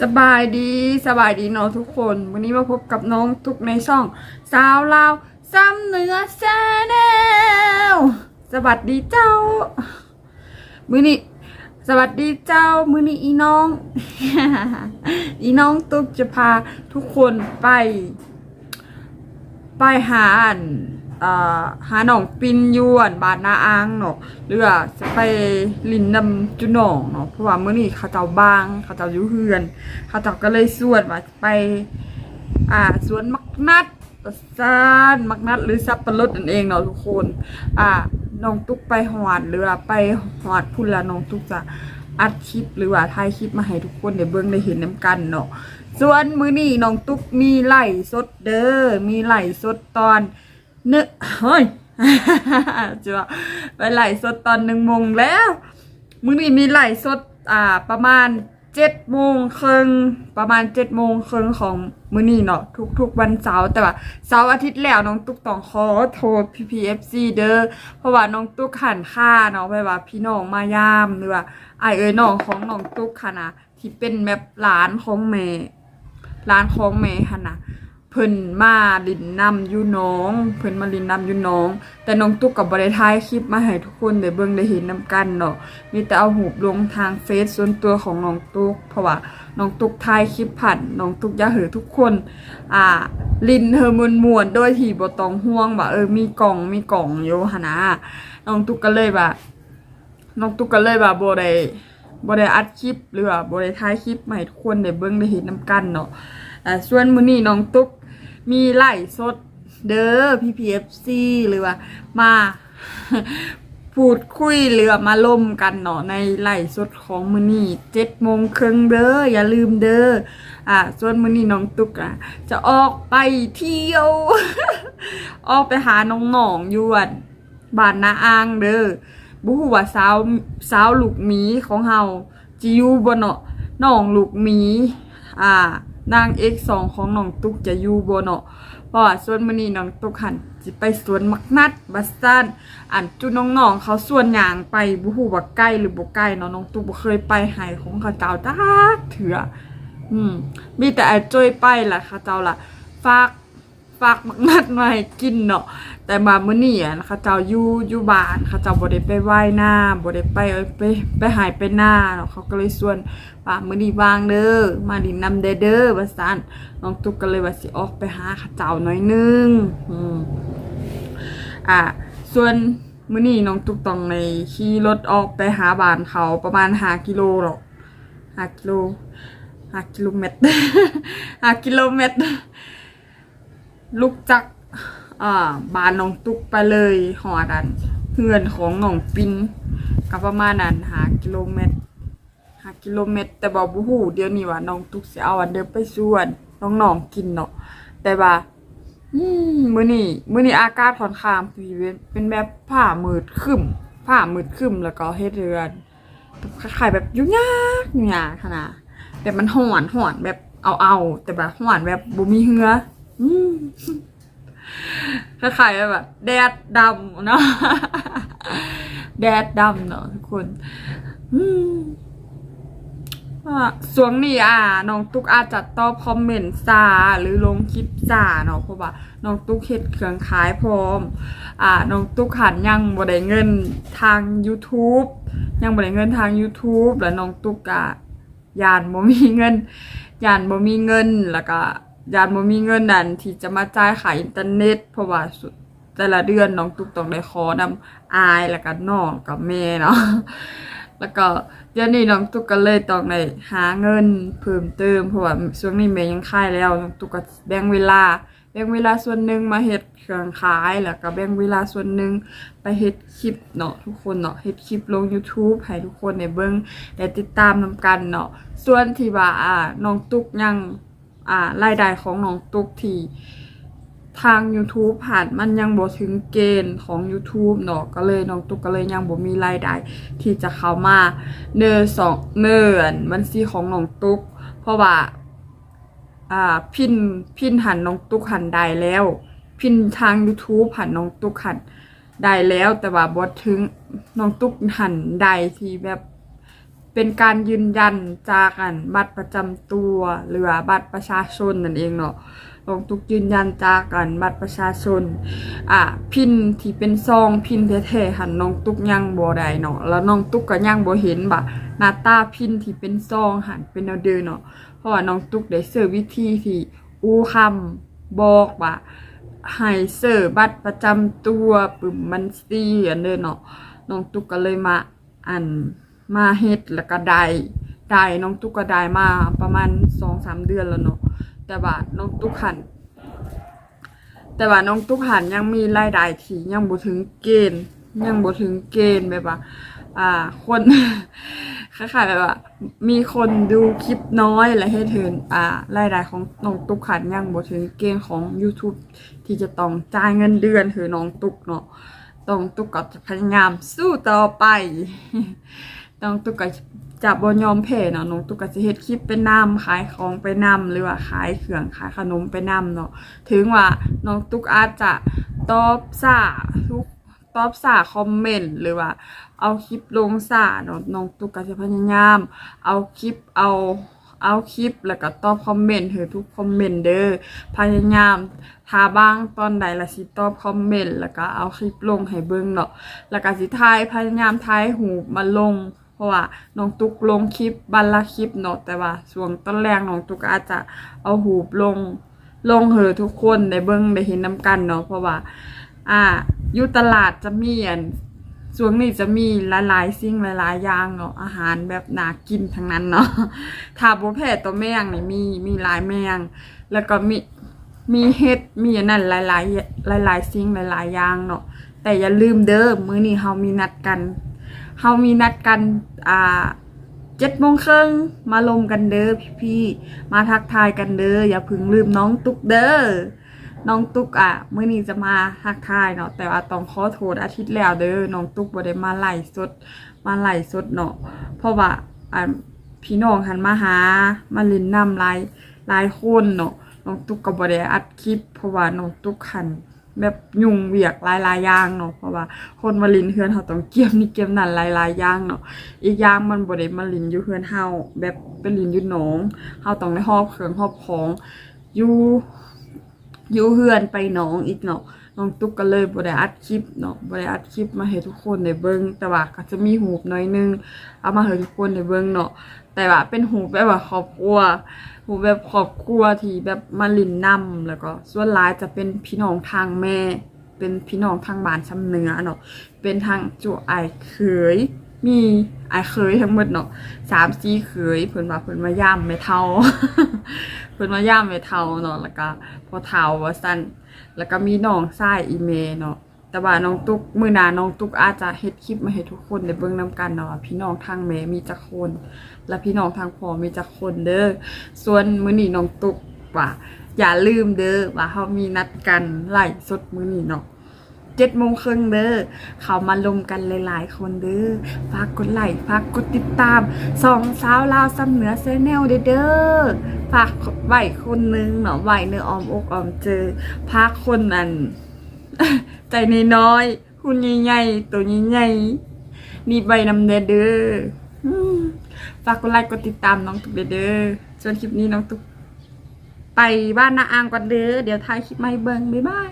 สบายดีสบายดีเนาะทุกคน วันนี้มาพบกับน้องทุกในช่องสาวลาวซ้ำเหนือแชนแนลสวัสดีเจ้า มือนี้สวัสดีเจ้า มือนี้อีน้อง อีน้องตุ๊กจะพาทุกคนไป ไปหาอันอ่า หาหนองปินยวนบาดนาอางเนาะหรือว่าจะไปลินนำจุหนองเนาะเพราะว่าเมื้อนี้เขาเจ้าบางเขาเจ้าอยู่เฮือน เขาเจ้าก็เลยสวนว่าไป อ่าสวนมักนัดซานมักนัดหรือซับปะรดนั่นเองเนาะทุกคน อ่าน้องตุ๊กไปหอดหรือว่าไปหอดพุ่นละน้องตุ๊กจะอัดคลิปหรือว่าถ่ายคลิปมาให้ทุกคนได้เบิ่งได้เห็นน้ำกันเนาะส่วนมื้อนี้น้องตุ๊กมีไหล่สดเด้อมีไหล่สดตอน นอะเฮ้ยจะว่าไปไหลสดตอนหนึ่งโมงแล้วมื้อนี้มีไหลสดอ่าประมาณเจ็ดโมงครึ่งประมาณเจ็ดโมงครึ่งของมื้อนี้เนาะทุกๆวันเสาร์แต่ว่าเสาร์อาทิตย์แล้วน้องตุ๊กต้องขอโทษ PPFC เอฟซีเด้อเพราะว่าน้องตุ๊กหันค่าเนาะไปว่าพี่น้องมายามหรือว่าไอเอ้ยน้องของน้องตุ๊กค่ะนะที่เป็นแบบหลานของแม่ร้านของแม่หั่นนะ เพิ่นมาลินนำอยู่น้อง เพิ่นมาลินนำอยู่น้อง แต่น้องตุ๊กกับ่ได้ถ่ายคลิปมาให้ทุกคนได้เบิ่งได้เห็นนํกันเนาะมีแต่เอาหูปลงทางเฟซส่วนตัวของน้องตุ๊กเพราะว่าน้องตุ๊กถ่ายคลิปผ่านน้องตุ๊กอยากให้ทุกคน อ่า ลินเฮอมวนมวนโดยที่บ่ต้องห่วงว่าเออมีกล่องมีกล่องอยู่หั่นะน้องตุ๊กก็เลยว่าน้องตุ๊กก็เลยว่าบ่ได้บ่ไดอัดคลิปหรือว่าบ่ได้ายคลิปมาให้ทุกคนได้เบิ่งได้เห็นนํกันเนาะอ่าส่วนมื้อนี้น้องตุ๊ก มีไลฟ์สดเด้อ PPFC หรือว่ามาพูดคุยหรือมาล่มกันเนาะในไลฟ์สดของมือนี้7โมงครึ่งเด้ออย่าลืมเด้ออ่าส่วนมือนี้น้องตุ๊กอะ จะออกไปเที่ยว ออกไปหาน้องๆอยู่อันบ้านนาอ่างเด้อบุหูว่าสาวสาวลูกหมีของเฮาจิยูบ่เนาะน้องลูกหมี อ่า นางเอกสองของน้องตุ๊กจะอยู่บ่เนาะเพราะว่าส่วนมื้อนี้น้องตุ๊กหันสิไปสวนมักนัดบัสตันอันจุน้องๆเขาส่วนหยางไปบุหูว่าใกล้หรือบ่ใกล้เนาะน้องตุ๊กบ่เคยไปหายของเขาเจ้าจักเถื่ออืมมีแต่ไอ้จ้อยไปล่ะเขาเจ้าล่ะฝาก ฝากมักนัดมาให้กินเนาะแต่มามื้อนี้อะเขาเจ้าอยู่อยู่บ้านเขาเจ้าบ่ได้ไปว่ายน้ำบ่ได้ไปไปไปหายไปหน้าเนาะเขาก็เลยชวนว่ามื้อนี้ว่างเด้อมาดินนำเด้อเด้อว่าซั่นน้องตุ๊กก็เลยว่าสิออกไปหาเขาเจ้าหน่อยนึงอืมอะส่วนมื้อนี้น้องตุ๊กต้องในขี่รถออกไปหาบ้านเขาประมาณ5กิโลหรอก5กิโล5กิโลเมตร5กิโลเมตร ลุกจากอ่าบานน้องตุ๊กไปเลยหอดันเฮือนของหนองปินก็ประมาณนั้นหากิโลเมตรหากิโลเมตร แต่บอกบูฮูเดี๋ยวนี้ว่าน้องตุ๊กสิเอาอันเดิมไปส่วนน้องๆกินเนาะแต่ว่าอืมมื้อนี้มื้อนี้อากาศค่อนข้างปีเป็นเป็นแบบผ้ามืดครึ้มผ้ามืดครึ้มแล้วก็เฮ็ดเรือนคล้ายๆแบบยุ่งยากยุ่งยากขนาดแบบมันห่อนห่อนแบบเอาเอาๆแต่แบบห่อนแบบบ่มีเหือ คล้ายๆแบบแดดดำเนาะแดดดำเนาะทุกคนอืมอ่าส่วงนี้อะน้องตุ๊กอาจจะตอบคอมเมนต์ซาหรือลงคลิปซาเนาะเพราะว่าน้องตุ๊กเฮ็ดเครื่องขายพร้อม อ่าน้องตุ๊กหันยังบ่ได้เงินทาง YouTube ยังบ่ได้เงินทาง YouTube แล้วน้องตุ๊กอะยานบ่มีเงินยานบ่มีเงินแล้วก็ ยานบ่มีเงินนั่นที่จะมาจ่ายค่าอินเทอร์เน็ต เพราะว่าสุดแต่ละเดือนน้องตุ๊กต้องได้ขอนำอายแล้วก็น้องกับแม่เนาะแล้วก็เดี๋ยวนี้น้องตุ๊กก็เลยต้องได้หาเงินเพิ่มเติมเพราะว่าช่วงนี้แม่ยังขายแล้วน้องตุ๊กก็แบ่งเวลา แบ่งเวลาส่วนหนึ่งมาเฮ็ดเครื่องขายแล้วก็แบ่งเวลาส่วนหนึ่งไปเฮ็ดคลิปเนาะทุกคนเนาะเฮ็ดคลิปลง YouTube ให้ทุกคนได้เบิ่งได้ติดตามนำกันเนาะส่วนที่ว่าอ่าน้องตุ๊กยัง อ่ารายได้ของน้องตุ๊กที่ทาง YouTube ผ่านมันยังบ่ถึงเกณฑ์ของ YouTube เนาะก็เลยน้องตุ๊กก็เลยยังบ่มีรายได้ที่จะเข้ามาเนอสองเนินบัญชีของน้องตุ๊ก เพราะว่าอ่าพินพินหันน้องตุ๊กหันได้แล้ว พินทาง YouTube หันน้องตุ๊กหันได้แล้วแต่ว่าบอถึงน้องตุ๊กหันได้ที่แบบ เป็นการยืนยันจากอันบัตรประจำตัวหรือบัตรประชาชนนั่นเองเนาะน้องตุกยืนยันจากอันบัตรประชาชน อะพินที่เป็นซองพินแท้ๆหันน้องตุกยังบ่ได้เนาะแล้วน้องตุกก็ยังบ่เห็นบ่ะหน้าตาพินที่เป็นซองหันเป็นแนวเดินเนาะเพราะว่าน้องตุกได้เสิร์ฟวิธีที่อู้คำบอกว่าให้เสิร์ฟบัตรประจำตัวปึ่มมันซีอันเด้อเนาะน้องตุกก็เลยมาอัน มาเฮ็ดแล้วก็ได้ได้น้องตุกก็ได้มาประมาณ2-3เดือนแล้วเนาะแต่ว่าน้องตุ๊กหัน แต่ว่าน้องตุ๊กหันยังมีรายได้ที่ยังบ่ถึงเกณฑ์ ยังบ่ถึงเกณฑ์แบบว่า อ่า คนคล้ายๆแบบว่า มีคนดูคลิปน้อยและให้ถึงอ่ารายได้ของน้องตุ๊กหันยังบ่ถึงเกณฑ์ของ YouTube ที่จะต้องจ่ายเงินเดือนคือน้องตุ๊กเนาะต้องตุ๊กก็จะพยายามสู้ต่อไป ต้องตุ๊กก็จะบ่ยอมแพ้เนาะน้องตุ๊กก็สิเฮ็ดคลิปไปนำขายของไปนำหรือว่าขายเครื่องขายขนมไปนำเนาะถึงว่าน้องตุ๊กอาจจะตอบซ่าทุกตอบซ่าคอมเมนต์หรือว่า เอาคลิปลงซ่าเนาะน้องตุ๊กก็จะพยายาม เอาคลิปเอาเอาคลิปแล้วก็ตอบคอมเมนต์เถอะทุกคอมเมนต์เด้อพยายามถ้าบ้างตอนใดละสิตอบคอมเมนต์แล้วก็เอาคลิปลงให้เบิ่งเนาะแล้วก็สิถ่ายพยายามถ่ายหูมาลง เพราะว่าน้องตุ๊กลงคลิปบันละคลิปเนาะแต่ว่าช่วงต้นแรกน้องตุ๊กอาจจะเอาหูลงลงเหอทุกคนได้เบิ่งได้เห็นน้ำกันเนาะเพราะว่า อ่าอยู่ตลาดจะมีอันช่วงนี้จะมีหลายๆสิ่งหลายๆอย่างเนาะอาหารแบบน่ากินทั้งนั้นเนาะถ้าบ่แพ้ตัวแมงนี่มีมีหลายแมง แล้วก็มีมีเห็ดมีอันนั้นหลายๆหลายๆสิ่งหลายๆอย่างเนาะแต่อย่าลืมเด้อมื้อนี้เฮามีนัดกัน เฮามีนัดกันอ่าเจ็ดโมงครึ่งมาลมกันเด้อพี่ๆมาทักทายกันเด้ออย่าเพึ่งลืมน้องตุ๊กเด้อน้องตุ๊กอะเมื่อนี้จะมาทักทายเนาะแต่ว่าต้องขอโทษอาทิตย์แล้วเด้อน้องตุ๊กบ่ได้มาไล่สด มาไล่สดเนาะเพราะว่าอ่าพี่น้องหันมาหามาเลินน้ำหลายหลายคนเนาะน้องตุ๊กก็บ่ได้อัดคลิปเพราะว่าน้องตุ๊กหัน แบบยุ่งเวียกหลายๆอย่างเนาะเพราะว่าคนมาลินเฮือนเขาต้องเก็บนี่เก็บนั่นหลายๆอย่างเนาะอีกอย่างมันบ่ได้มาลินอยู่เฮือนเฮาแบบเป็นลินอยู่หนองเฮาต้องได้หอบเครื่องหอบของอยู่อยู่เฮือนไปหนองอีกเนาะน้องตุ๊กก็เลยบ่ได้อัดคลิปเนาะบ่ได้อัดคลิปมาให้ทุกคนได้เบิ่งแต่ว่าก็จะมีหูปหน้อยนึง เอามาให้ทุกคนได้เบิ่งเนาะ แต่ว่าเป็นหูแบบว่าครอบครัวหูแบบครอบครัวที่แบบมาลินนํแล้วก็ส่วนหลายจะเป็นพี่น้องทางแม่ เป็นพี่น้องทางบ้านชำเนื้อเนาะเป็นทางจุไอเขยมีไอเขยทั้งหมดเนาะสามสี่เขยเพิ่นว่าเพิ่นมาย่ามไม่เท่าเพิ่นมาย่ามไม่เท่าเนาะแล้วก็พอเท่าว่าซั่นแล้วก็มีน้องชายอีเมเนาะ แต่ว่าน้องตุ๊กมือหนาน้องตุ๊กอาจจะเฮ็ดคลิปมาให้ทุกคนได้เบิ่งนํกันเนาะพี่น้องทางแม่มีจักคน และพี่น้องทางพ่อมีจักคนเด้อส่วนมื้อนี้น้องตุ๊กว่าอย่าลืมเด้อว่าเฮามีนัดกันไล่สดมื้อนี้เนาะเจ็ดโมงครึ่งเด้อ เขามาลงกันหลายๆ คนเด้อ ฝากกดไลค์ ฝากกดติดตาม สองสาวลาวซ้ำเหนือเซแนลเด้อเด้อ ฝากไหวคนนึงเนาะไหวเนื้อออมอกออมเจอพากคนนั้น ใจน้อยๆหุ่นใหญ่ๆตัวใหญ่ๆนี่ใบนำเด้อเด้อฝากกดไลค์กดติดตามน้องตุกเด้อเด้อส่วนคลิปนี้น้องตุกไปบ้านนาอ่างก่อนเด้อเดี๋ยวถ่ายคลิปมาให้เบิ่งบ๊ายบาย